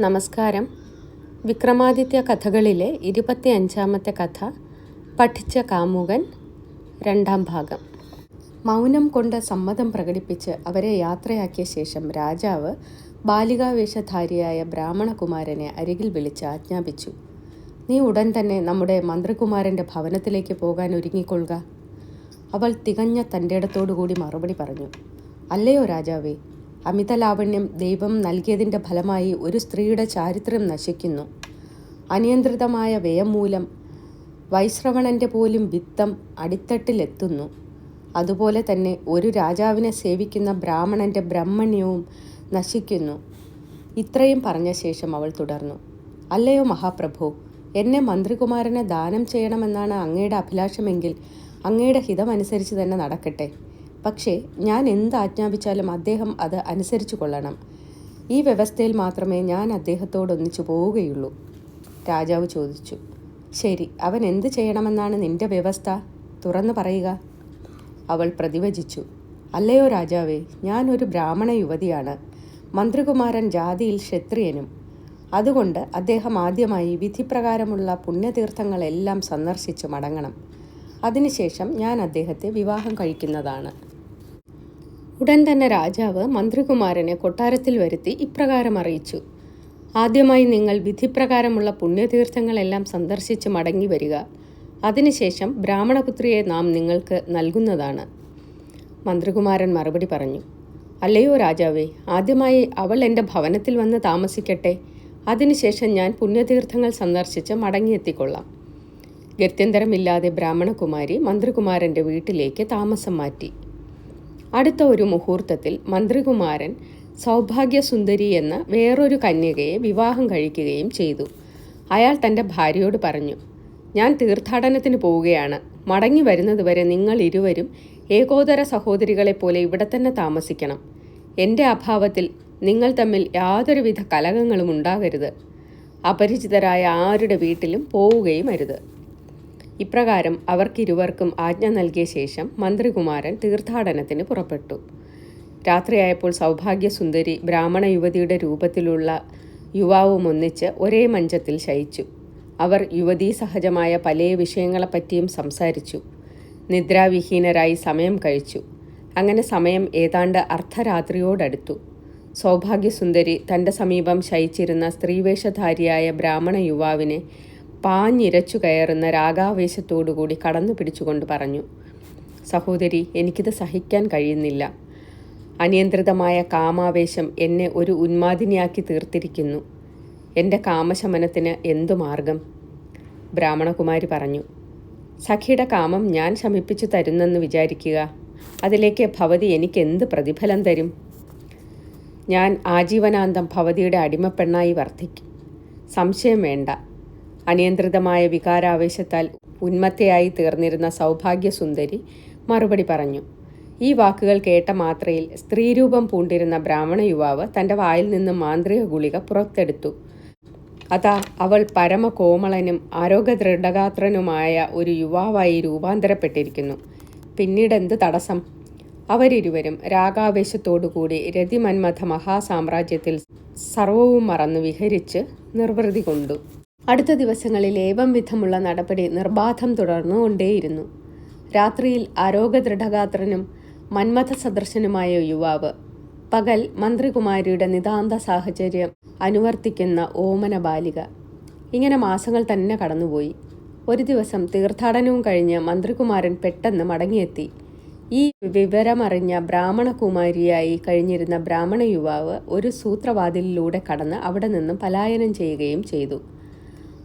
നമസ്കാരം. വിക്രമാദിത്യ കഥകളിലെ ഇരുപത്തി അഞ്ചാമത്തെ കഥ പഠിച്ച കാമുകൻ രണ്ടാം ഭാഗം. മൗനം കൊണ്ട് സമ്മതം പ്രകടിപ്പിച്ച് അവരെ യാത്രയാക്കിയ ശേഷം രാജാവ് ബാലികാവേഷധാരിയായ ബ്രാഹ്മണകുമാരനെ അരികിൽ വിളിച്ച് ആജ്ഞാപിച്ചു. നീ ഉടൻ തന്നെ നമ്മുടെ മന്ത്രികുമാരന്റെ ഭവനത്തിലേക്ക് പോകാൻ ഒരുങ്ങിക്കൊള്ളുക അവൾ തികഞ്ഞ തന്റെ ഇടത്തോടുകൂടി മറുപടി പറഞ്ഞു. അല്ലയോ രാജാവേ അമിത ലാവണ്യം ദൈവം നൽകിയതിന്റെ ഫലമായി ഒരു സ്ത്രീയുടെ ചാരിത്രം നശിക്കുന്നു. അനിയന്ത്രിതമായ വ്യയം മൂലം വൈശ്രവണന്റെ പോലും വിത്തം അടിത്തട്ടിലെത്തുന്നു. അതുപോലെ തന്നെ ഒരു രാജാവിനെ സേവിക്കുന്ന ബ്രാഹ്മണന്റെ ബ്രഹ്മണ്യവും നശിക്കുന്നു. ഇത്രയും പറഞ്ഞ ശേഷം അവൾ തുടർന്നു. അല്ലയോ മഹാപ്രഭു എന്നെ മന്ത്രികുമാരനെ ദാനം ചെയ്യണമെന്നാണ് അങ്ങയുടെ അഭിലാഷമെങ്കിൽ അങ്ങയുടെ ഹിതമനുസരിച്ച് തന്നെ നടക്കട്ടെ. പക്ഷേ ഞാൻ എന്ത് ആജ്ഞാപിച്ചാലും അദ്ദേഹം അത് അനുസരിച്ചു കൊള്ളണം. ഈ വ്യവസ്ഥയിൽ മാത്രമേ ഞാൻ അദ്ദേഹത്തോടൊന്നിച്ചു പോവുകയുള്ളൂ. രാജാവ് ചോദിച്ചു. ശരി അവൻ എന്ത് ചെയ്യണമെന്നാണ് നിന്റെ വ്യവസ്ഥ? തുറന്നു പറയുക. അവൾ പ്രതിവചിച്ചു. അല്ലയോ രാജാവേ ഞാനൊരു ബ്രാഹ്മണ യുവതിയാണ്. മന്ത്രികുമാരൻ ജാതിയിൽ ക്ഷത്രിയനും. അതുകൊണ്ട് അദ്ദേഹം ആദ്യമായി വിധിപ്രകാരമുള്ള പുണ്യതീർത്ഥങ്ങളെല്ലാം സന്ദർശിച്ച് മടങ്ങണം. അതിനുശേഷം ഞാൻ അദ്ദേഹത്തെ വിവാഹം കഴിക്കുന്നതാണ്. ഉടൻ തന്നെ രാജാവ് മന്ത്രികുമാരനെ കൊട്ടാരത്തിൽ വരുത്തി ഇപ്രകാരം അറിയിച്ചു. ആദ്യമായി നിങ്ങൾ വിധിപ്രകാരമുള്ള പുണ്യതീർത്ഥങ്ങളെല്ലാം സന്ദർശിച്ച് മടങ്ങി വരിക. അതിനുശേഷം ബ്രാഹ്മണപുത്രിയെ നാം നിങ്ങൾക്ക് നൽകുന്നതാണ്. മന്ത്രികുമാരൻ മറുപടി പറഞ്ഞു. അല്ലയോ രാജാവേ ആദ്യമായി അവൾ എന്റെ ഭവനത്തിൽ വന്ന് താമസിക്കട്ടെ. അതിനുശേഷം ഞാൻ പുണ്യതീർത്ഥങ്ങൾ സന്ദർശിച്ച് മടങ്ങിയെത്തിക്കൊള്ളാം ഗത്യന്തരമില്ലാതെ ബ്രാഹ്മണകുമാരി മന്ത്രികുമാരന്റെ വീട്ടിലേക്ക് താമസം മാറ്റി. അടുത്ത ഒരു മുഹൂർത്തത്തിൽ മന്ത്രികുമാരൻ സൗഭാഗ്യസുന്ദരി എന്ന വേറൊരു കന്യകയെ വിവാഹം കഴിക്കുകയും ചെയ്തു. അയാൾ തന്റെ ഭാര്യയോട് പറഞ്ഞു ഞാൻ തീർത്ഥാടനത്തിന് പോവുകയാണ്. മടങ്ങി വരുന്നതുവരെ നിങ്ങൾ ഇരുവരും ഏകോദര സഹോദരികളെ പോലെ ഇവിടെ തന്നെ താമസിക്കണം. എന്റെ അഭാവത്തിൽ നിങ്ങൾ തമ്മിൽ യാതൊരുവിധ കലഹങ്ങളും ഉണ്ടാകരുത്. അപരിചിതരായ ആരുടെ വീട്ടിലും പോവുകയും അരുത്. ഇപ്രകാരം അവർക്കിരുവർക്കും ആജ്ഞ നൽകിയ ശേഷം മന്ത്രികുമാരൻ തീർത്ഥാടനത്തിന് പുറപ്പെട്ടു. രാത്രിയായപ്പോൾ സൗഭാഗ്യസുന്ദരി ബ്രാഹ്മണ യുവതിയുടെ രൂപത്തിലുള്ള യുവാവുമൊന്നിച്ച് ഒരേ മഞ്ചത്തിൽ ശയിച്ചു. അവർ യുവതീ സഹജമായ പല വിഷയങ്ങളെപ്പറ്റിയും സംസാരിച്ചു. നിദ്രാവിഹീനരായി സമയം കഴിച്ചു. അങ്ങനെ സമയം ഏതാണ്ട് അർദ്ധരാത്രിയോടടുത്തു. സൗഭാഗ്യസുന്ദരി തന്റെ സമീപം ശയിച്ചിരുന്ന സ്ത്രീവേഷധാരിയായ ബ്രാഹ്മണ യുവാവിനെ പാഞ്ഞിരച്ചു കയറുന്ന രാഗാവേശത്തോടുകൂടി കടന്നു പിടിച്ചുകൊണ്ട് പറഞ്ഞു സഹോദരി എനിക്കിത് സഹിക്കാൻ കഴിയുന്നില്ല. അനിയന്ത്രിതമായ കാമാവേശം എന്നെ ഒരു ഉന്മാദിനിയാക്കി തീർത്തിരിക്കുന്നു. എന്റെ കാമശമനത്തിന് എന്തു മാർഗം? ബ്രാഹ്മണകുമാരി പറഞ്ഞു സഖിയുടെ കാമം ഞാൻ ശമിപ്പിച്ചു തരുന്നെന്ന് വിചാരിക്കുക. അതിലേക്ക് ഭവതി എനിക്ക് എന്ത് പ്രതിഫലം തരും? ഞാൻ ആജീവനാന്തം ഭവതിയുടെ അടിമപ്പെണ്ണായി വർദ്ധിക്കും സംശയം വേണ്ട. അനിയന്ത്രിതമായ വികാരാവേശത്താൽ ഉന്മത്തയായി തീർന്നിരുന്ന സൗഭാഗ്യസുന്ദരി മറുപടി പറഞ്ഞു. ഈ വാക്കുകൾ കേട്ട മാത്രയിൽ സ്ത്രീരൂപം പൂണ്ടിരുന്ന ബ്രാഹ്മണ യുവാവ് തന്റെ വായിൽ നിന്ന് മാന്ത്രിക ഗുളിക പുറത്തെടുത്തു. അതാ അവൾ പരമകോമളനും ആരോഗ്യദൃഢഗാത്രനുമായ ഒരു യുവാവായി രൂപാന്തരപ്പെട്ടിരിക്കുന്നു. പിന്നീടെന്ത് തടസ്സം? അവരിരുവരും രാഗാവേശത്തോടുകൂടി രതിമന്മഥ മഹാസാമ്രാജ്യത്തിൽ സർവവും മറന്നു വിഹരിച്ച് നിർവൃതി കൊണ്ടു. അടുത്ത ദിവസങ്ങളിൽ ഏവം വിധമുള്ള നടപടി നിർബാധം തുടർന്നുകൊണ്ടേയിരുന്നു. രാത്രിയിൽ ആരോഗ്യദൃഢഗാത്രനും മന്മഥ സദൃശനുമായ യുവാവ് പകൽ മന്ത്രികുമാരിയുടെ നിതാന്ത സാഹചര്യം അനുവർത്തിക്കുന്ന ഓമന ബാലിക. ഇങ്ങനെ മാസങ്ങൾ തന്നെ കടന്നുപോയി. ഒരു ദിവസം തീർത്ഥാടനവും കഴിഞ്ഞ് മന്ത്രികുമാരൻ പെട്ടെന്ന് മടങ്ങിയെത്തി. ഈ വിവരമറിഞ്ഞ ബ്രാഹ്മണകുമാരിയായി കഴിഞ്ഞിരുന്ന ബ്രാഹ്മണ യുവാവ് ഒരു സൂത്രവാതിലിലൂടെ കടന്ന് അവിടെ നിന്നും പലായനം ചെയ്യുകയും ചെയ്തു.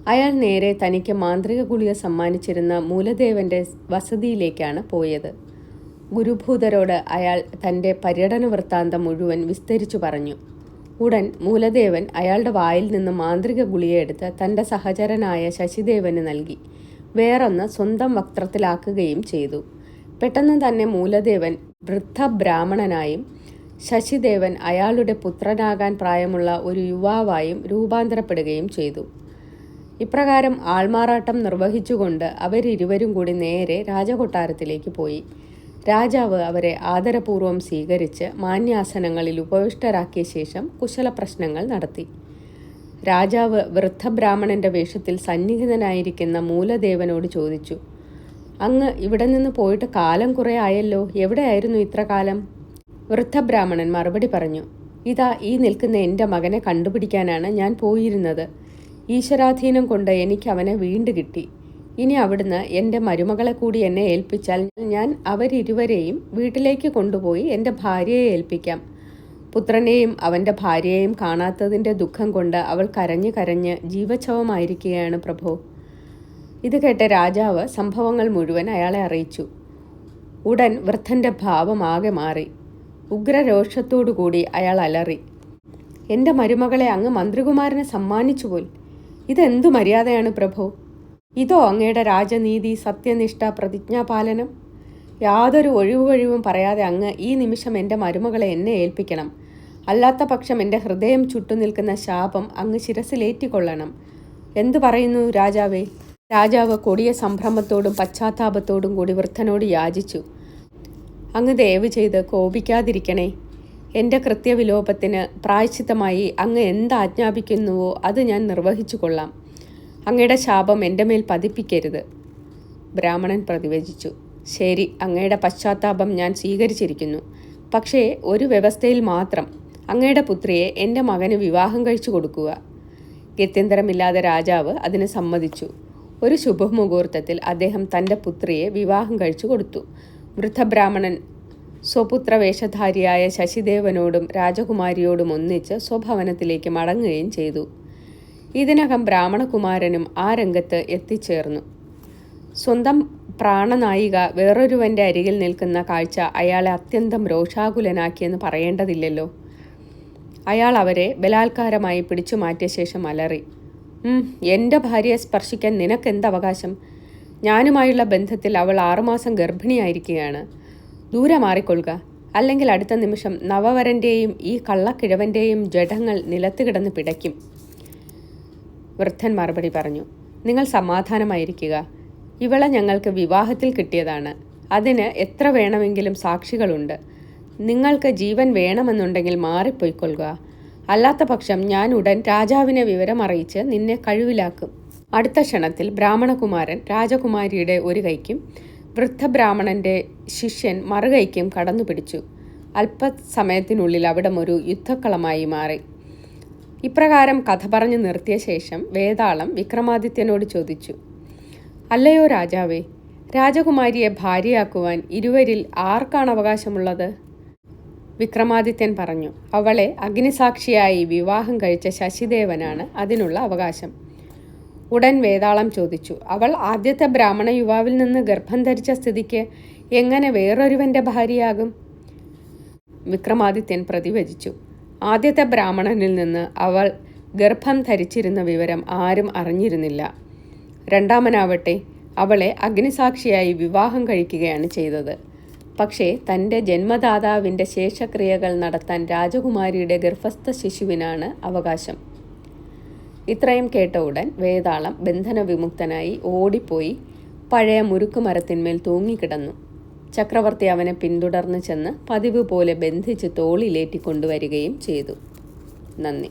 അയാൾ നേരെ തനിക്ക് മാന്ത്രിക ഗുളിക സമ്മാനിച്ചിരുന്ന മൂലദേവന്റെ വസതിയിലേക്കാണ് പോയത്. ഗുരുഭൂതരോട് അയാൾ തന്റെ പര്യടന വൃത്താന്തം മുഴുവൻ വിസ്തരിച്ചു പറഞ്ഞു. ഉടൻ മൂലദേവൻ അയാളുടെ വായിൽ നിന്ന് മാന്ത്രിക ഗുളിയെടുത്ത് തന്റെ സഹചരനായ ശശിദേവന് നൽകി. വേറൊന്ന് സ്വന്തം വക്ത്രത്തിലാക്കുകയും ചെയ്തു. പെട്ടെന്ന് തന്നെ മൂലദേവൻ വൃദ്ധ ബ്രാഹ്മണനായും ശശിദേവൻ അയാളുടെ പുത്രനാകാൻ പ്രായമുള്ള ഒരു യുവാവായും രൂപാന്തരപ്പെടുകയും ചെയ്തു. ഇപ്രകാരം ആൾമാറാട്ടം നിർവഹിച്ചുകൊണ്ട് അവരിരുവരും കൂടി നേരെ രാജകൊട്ടാരത്തിലേക്ക് പോയി. രാജാവ് അവരെ ആദരപൂർവം സ്വീകരിച്ച് മാന്യാസനങ്ങളിൽ ഉപവിഷ്ടരാക്കിയ ശേഷം കുശല പ്രശ്നങ്ങൾ നടത്തി. രാജാവ് വൃദ്ധബ്രാഹ്മണന്റെ വേഷത്തിൽ സന്നിഹിതനായിരിക്കുന്ന മൂലദേവനോട് ചോദിച്ചു അങ്ങ് ഇവിടെ നിന്ന് പോയിട്ട് കാലം കുറേ ആയല്ലോ എവിടെയായിരുന്നു ഇത്ര കാലം? വൃദ്ധബ്രാഹ്മണൻ മറുപടി പറഞ്ഞു ഇതാ ഈ നിൽക്കുന്ന എന്റെ മകനെ കണ്ടുപിടിക്കാനാണ് ഞാൻ പോയിരുന്നത്. ഈശ്വരാധീനം കൊണ്ട് എനിക്ക് അവനെ വീണ്ടു കിട്ടി. ഇനി അവിടുന്ന് എന്റെ മരുമകളെ കൂടി എന്നെ ഏൽപ്പിച്ചാൽ ഞാൻ അവരിരുവരെയും വീട്ടിലേക്ക് കൊണ്ടുപോയി എന്റെ ഭാര്യയെ ഏൽപ്പിക്കാം. പുത്രനെയും അവന്റെ ഭാര്യയെയും കാണാത്തതിന്റെ ദുഃഖം കൊണ്ട് അവൾ കരഞ്ഞു കരഞ്ഞ് ജീവച്ഛവമായിരിക്കുകയാണ് പ്രഭു. ഇത് കേട്ട രാജാവ് സംഭവങ്ങൾ മുഴുവൻ അയാളെ അറിയിച്ചു. ഉടൻ വൃദ്ധന്റെ ഭാവം ആകെ മാറി. ഉഗ്രരോഷത്തോടുകൂടി അയാൾ അലറി. എന്റെ മരുമകളെ അങ്ങ് മന്ത്രികുമാരനെ സമ്മാനിച്ചു പോൽ ഇതെന്തു മര്യാദയാണ് പ്രഭു? ഇതോ അങ്ങയുടെ രാജനീതി സത്യനിഷ്ഠ പ്രതിജ്ഞാപാലനം? യാതൊരു ഒഴിവുകഴിവും പറയാതെ അങ്ങ് ഈ നിമിഷം എന്റെ മരുമകളെ എന്നെ ഏൽപ്പിക്കണം. അല്ലാത്ത പക്ഷം എന്റെ ഹൃദയം ചുട്ടുനിൽക്കുന്ന ശാപം അങ്ങ് ശിരസിലേറ്റിക്കൊള്ളണം. എന്തു പറയുന്നു രാജാവേ? രാജാവ് കൊടിയ സംഭ്രമത്തോടും പശ്ചാത്താപത്തോടും കൂടി വൃദ്ധനോട് യാചിച്ചു. അങ്ങ് ദയവ് ചെയ്ത് കോപിക്കാതിരിക്കണേ. എന്റെ കൃത്യവിലോപത്തിന് പ്രായശ്ചിത്തമായി അങ്ങ് എന്താജ്ഞാപിക്കുന്നുവോ അത് ഞാൻ നിർവഹിച്ചു കൊള്ളാം. അങ്ങയുടെ ശാപം എന്റെ മേൽ പതിപ്പിക്കരുത്. ബ്രാഹ്മണൻ പ്രതിവചിച്ചു. ശരി അങ്ങയുടെ പശ്ചാത്താപം ഞാൻ സ്വീകരിച്ചിരിക്കുന്നു. പക്ഷേ ഒരു വ്യവസ്ഥയിൽ മാത്രം അങ്ങയുടെ പുത്രിയെ എന്റെ മകന് വിവാഹം കഴിച്ചു കൊടുക്കുക. ഗത്യന്തരമില്ലാതെ രാജാവ് അതിന് സമ്മതിച്ചു. ഒരു ശുഭമുഹൂർത്തത്തിൽ അദ്ദേഹം തന്റെ പുത്രിയെ വിവാഹം കഴിച്ചു കൊടുത്തു. വൃദ്ധബ്രാഹ്മണൻ സ്വപുത്ര വേഷധാരിയായ ശശിദേവനോടും രാജകുമാരിയോടും ഒന്നിച്ച് സ്വഭവനത്തിലേക്ക് മടങ്ങുകയും ചെയ്തു. ഇതിനകം ബ്രാഹ്മണകുമാരനും ആ രംഗത്ത് എത്തിച്ചേർന്നു. സ്വന്തം പ്രാണനായിക വേറൊരുവന്റെ അരികിൽ നിൽക്കുന്ന കാഴ്ച അയാളെ അത്യന്തം രോഷാകുലനാക്കിയെന്ന് പറയേണ്ടതില്ലല്ലോ. അയാൾ അവരെ ബലാത്കാരമായി പിടിച്ചു മാറ്റിയ ശേഷം അലറി എന്റെ ഭാര്യയെ സ്പർശിക്കാൻ നിനക്കെന്ത് അവകാശം? ഞാനുമായുള്ള ബന്ധത്തിൽ അവൾ ആറുമാസം ഗർഭിണിയായിരിക്കുകയാണ്. ദൂരെ മാറിക്കൊള്ളുക. അല്ലെങ്കിൽ അടുത്ത നിമിഷം നവവരന്റെയും ഈ കള്ളക്കിഴവന്റെയും ജഡങ്ങൾ നിലത്ത് കിടന്ന് പിടയ്ക്കും. വൃദ്ധൻ മറുപടി പറഞ്ഞു നിങ്ങൾ സമാധാനമായിരിക്കുക. ഇവളെ ഞങ്ങൾക്ക് വിവാഹത്തിൽ കിട്ടിയതാണ്. അതിന് എത്ര വേണമെങ്കിലും സാക്ഷികളുണ്ട്. നിങ്ങൾക്ക് ജീവൻ വേണമെന്നുണ്ടെങ്കിൽ മാറിപ്പോയിക്കൊള്ളുക. അല്ലാത്ത പക്ഷം ഞാൻ ഉടൻ രാജാവിനെ വിവരം അറിയിച്ച് നിന്നെ കഴിവിലാക്കും. അടുത്ത ക്ഷണത്തിൽ ബ്രാഹ്മണകുമാരൻ രാജകുമാരിയുടെ ഒരു കൈക്കും വൃദ്ധബ്രാഹ്മണന്റെ ശിഷ്യൻ മറുകൈക്കും കടന്നു പിടിച്ചു. അല്പസമയത്തിനുള്ളിൽ അവിടം ഒരു യുദ്ധക്കളമായി മാറി. ഇപ്രകാരം കഥ പറഞ്ഞു നിർത്തിയ ശേഷം വേതാളം വിക്രമാദിത്യനോട് ചോദിച്ചു അല്ലയോ രാജാവേ രാജകുമാരിയെ ഭാര്യയാക്കുവാൻ ഇരുവരിൽ ആർക്കാണ് അവകാശമുള്ളത്? വിക്രമാദിത്യൻ പറഞ്ഞു അവളെ അഗ്നിസാക്ഷിയായി വിവാഹം കഴിച്ച ശശിദേവനാണ് അതിനുള്ള അവകാശം. ഉടൻ വേതാളം ചോദിച്ചു. അവൾ ആദ്യത്തെ ബ്രാഹ്മണ യുവാവിൽ നിന്ന് ഗർഭം ധരിച്ച സ്ഥിതിക്ക് എങ്ങനെ വേറൊരുവന്റെ ഭാര്യയാകും? വിക്രമാദിത്യൻ പ്രതിവചിച്ചു. ആദ്യത്തെ ബ്രാഹ്മണനിൽ നിന്ന് അവൾ ഗർഭം ധരിച്ചിരുന്ന വിവരം ആരും അറിഞ്ഞിരുന്നില്ല. രണ്ടാമനാവട്ടെ അവളെ അഗ്നിസാക്ഷിയായി വിവാഹം കഴിക്കുകയാണ് ചെയ്തത്. പക്ഷേ തന്റെ ജന്മദാതാവിന്റെ ശേഷക്രിയകൾ നടത്താൻ രാജകുമാരിയുടെ ഗർഭസ്ഥ ശിശുവിനാണ് അവകാശം. ഇത്രയും കേട്ട ഉടൻ വേതാളം ബന്ധനവിമുക്തനായി ഓടിപ്പോയി പഴയ മുറുക്കുമരത്തിന്മേൽ തൂങ്ങിക്കിടന്നു. ചക്രവർത്തി അവനെ പിന്തുടർന്ന് ചെന്ന് പതിവ് പോലെ ബന്ധിച്ച് തോളിലേറ്റി കൊണ്ടുവരികയും ചെയ്തു. നന്ദി.